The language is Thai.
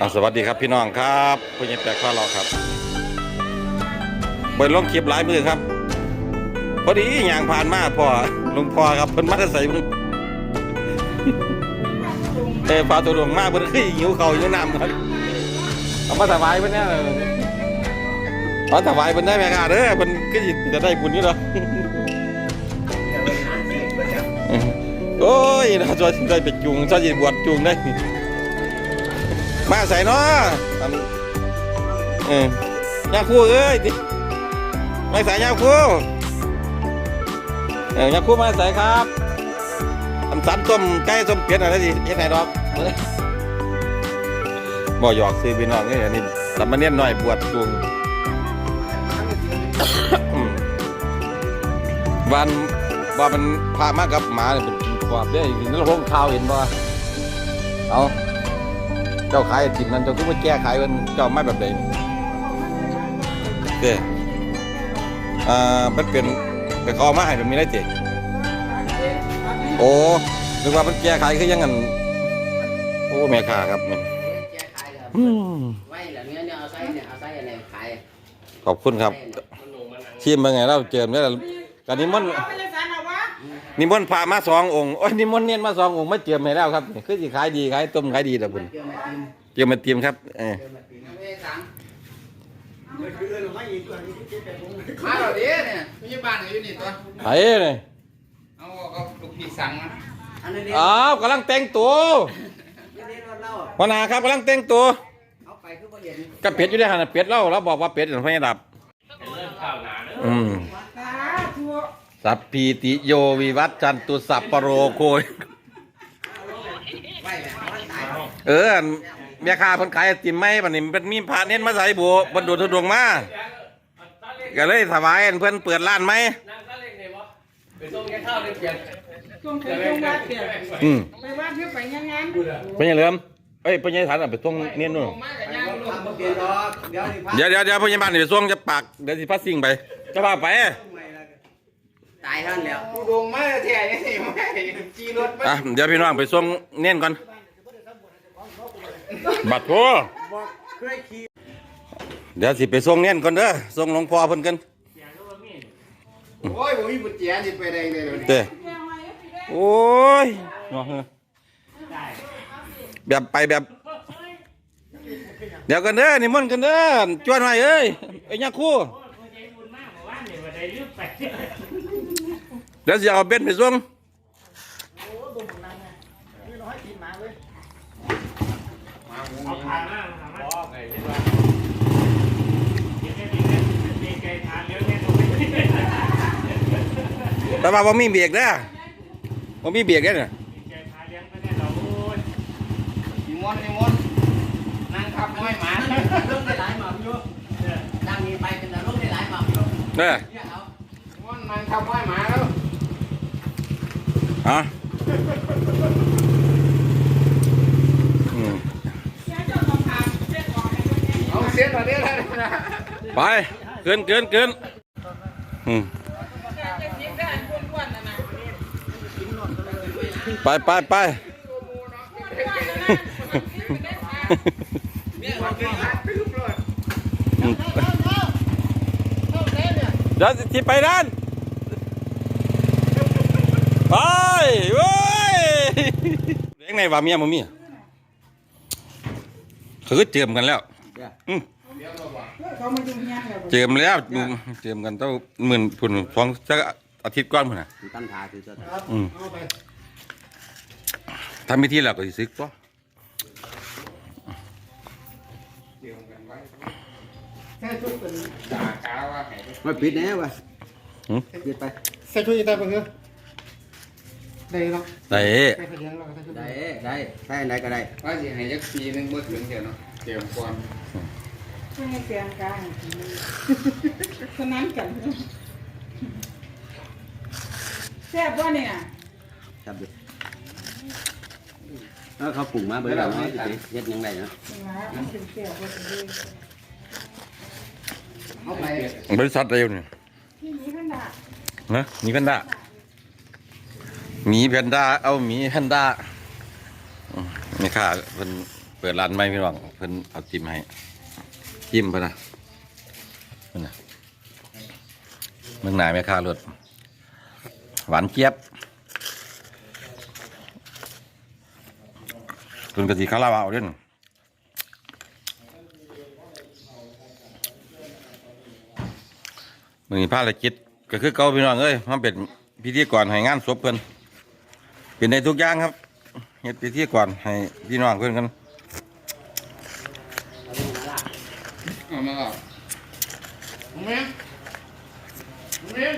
อะสวัสดีครับพี่น้องครับผู้ใหญ่แปลกข้อเราครับเปิดลงคลิปหลายมือครับพอดีอย่างผ่านมาพ่อหลุงพ่อครับเพิ่นมาแต่ใส่มึงเอ้ปลาตัวดวงมากเพิ่นคือหิวเขาวหิวน้ำครับเอามาถวายเพิ่นแน่เลยเอาถวายเพิ่นได้ไหมครับเด้อเพิ่นก็จะได้บุญนี่หรอโอ้ยน่าจะได้ไปจูงจะสิบวชจูงได้ มาใส่เนาะอันเออยาคู่เอ้ยม่ใส่ยาคู่เออยาคู่มาใส่ครับอันสันต้มไก่ต้มเป็ดอะไรสิเฮ็ดไหนดอกบ่หยอกซื้อพี่น้องนี่อันนี้ลำมาเนียนหน่อยบวชจูงวันว่ามันพามากกับหมาเนี่ยเป็นความได้ยินแล้วผมข่าวเห็นบ่เอา เจ้าขายไอติมนั้นเจ้าก็มาแก้ไขมันเจ้าไม่แบบใดเด้อ่ามันเป็นแต่เขาเอามาให้แบบนี้ได้เจ๊โอ้นึกว่ามันแก้ไขคือยังงั้นโอ้แม่ค้าครับแม่นแก้ขายครับอืมไว้เหลือเนี้ยเนี่ยเอาไส้เนี่ยเอาไส้อะไรขายขอบคุณครับชิมเป็นไงเราเจิมได้แล้วกันนิมน นิมนต์พระมาสององค์โอ้ยนิมนต์เนียนมาสององค์มาเจิมให้แล้วครับนี่คือสิขายดีขายต้มขายดีแต่บุญเกี่ยวมาติมเจิมมาเตรียมครับเออเกี่ยวมาติมไม่ได้สั่งมาเราดิเนี่ยพยาบาลอยู่นี่ตัวไปเลยเอาก็ลูกพี่สั่งมาอันนี้เด็อ้าวกำลังแต่งตัวเด็ดรถเล่าพนาครับกำลังแต่งตัวเอาไปคือบ่เห็นกับเป็ดอยู่ในหันนะเป็ดเราเราบอกว่าเป็ดอย่างพญาดับอืมสาธุ สัพพีติโยวิวัตจันตุสัพปะโรโคยไว้แบบมันตายเอออันแม่ค้าเพิ่นขายไอติมไหมบัดนี้มันมีพระเน้นมาใส่บัวบนโดดทุดวงมาก็เลยถวายอันเพิ่นเปิดร้านไหมนั่งก็เล็กเนี่ยวะไปส่งแค่ข้าวได้เปลี่ยนจงไปจงวัดเดี๋ยวอืมไปวัดเพื่อไปงานงานเป็นยังเหลิมเอ้ยเป็นยังฐานอะไปส่งเนียนนู่นมากับย่างลูกทำบ่เปลี่ยนดอกเดี๋ยวนี่พาเดี๋ยวเดี๋ยวเดี๋ยวพยาบาลนี่ไปส่งจะปากเดี๋ยวสิพัดสิ่งไปจะพาไป ตายท่านแล้วกูดงมาแท้ยังไงไม่จีรถมาอะเดี๋ยวพี่น้องไปส่งเนียนก่อน บัตรโทเดี๋ยวสิไปส่งเนียนก่อนเด้อส่งหลวงพ่อเพิ่นกันโอ้ยผมมีบุญแจนี่ไปได้เลยเดี๋ยวนี้เด้โอ้ยเนาะเฮ้อแบบไปแบบ เดี๋ยวกันเด้อนี่มันต์กันเด้อจวนหน่อยเอ้ยไอ้ยาคู่เดี๋ยวสิเอาเบ็ดไปส่งเอาผ่านมาผ่านมาบอกไงใช่ป่ะ เดี๋ยวเนี่ยเดี๋ยวเนี่ยมีไก่ทานเลี้ยงเนี่ยตรงนี้มีไก่แต่ว่าบ่มีเบรกเด้อบ่มีเบรกเด้อเนี่ยทานเลี้ยงก็เนี่ยเราโอ้ยนิมนต์นิมนต์นั่งขับไม่หมาลงได้หลายหม่ำอยู่ดังนี้ไปเป็นลงได้หลายหม่ำอยู่เด้อเนี่ยเอานิมนต์นั่งขับไม่หมาแล้ว ฮะอืมเสียเจ้าของทางเสียของให้คนนี้เอาเสียตัวนี้แล้วนะไปเกินเกินเกินอืมแต่จะยิงได้คนกวนน่ะนะไปไปไปเนี่ยมันคือฮัทตื้มเลยเดี๋ยวสิไปด้านไป เว้ยเลี้ยงในว่าเมียบ่มีเขาก็เจิมกันแล้วอืมเขามาดูเฮียนแล้วเจิมแล้วเจิมกันต้องหมื่นพุ่นสองสักอาทิตย์ก่อนพุ่นน่ะตั้งทาคือจะอืมทำพิธีแล้วก็สิซึกตัวด่ากาว่าให้ไม่ปิดแน่วะปิดไปใส่ช่วยตาเพื่อ ได้หรอได้ใส่ขยันหรอใส่ช่วยได้ได้ใช่ไหนก็ได้ว่าสิให้ยักปีนึงบ่ถึงเดี๋ยวเนาะเตรียมก่อนไม่ให้เสียงกลางฉะนั้นกันแซ่บว่าเนี่ยครับดิแล้วเขาปรุงมาเบิ่งแล้วเนาะสิเฮ็ดยังไงเนาะมันเป็นแซ่บว่าจะดีเอาไปบริษัทเดียวนี่ที่นี้ขนาดนะหมีแพนด้า หมีแพนด้า เอาหมีแพนด้ามนี่ค่ะเป็นเปิดร้านใหม่พี่น้องเพิ่นเอาจิ้มให้ จิ้มเพิ่นนะเพิ่นนะเมืองหนายแม่ค้ารถหวานเจี๊ยบเพิ่นกะสิคาราบาวเด่นมือนี้ภารกิจก็คือเก่าพี่น้องเอ้ยมันเป็นพิธีกรให้งานศพเพิ่น เป็นในทุกอย่างครับเห็ดไปที่ก่อนให้พี่น้องเพื่อนกันเอามาก่อนมึงแม่มึงแม่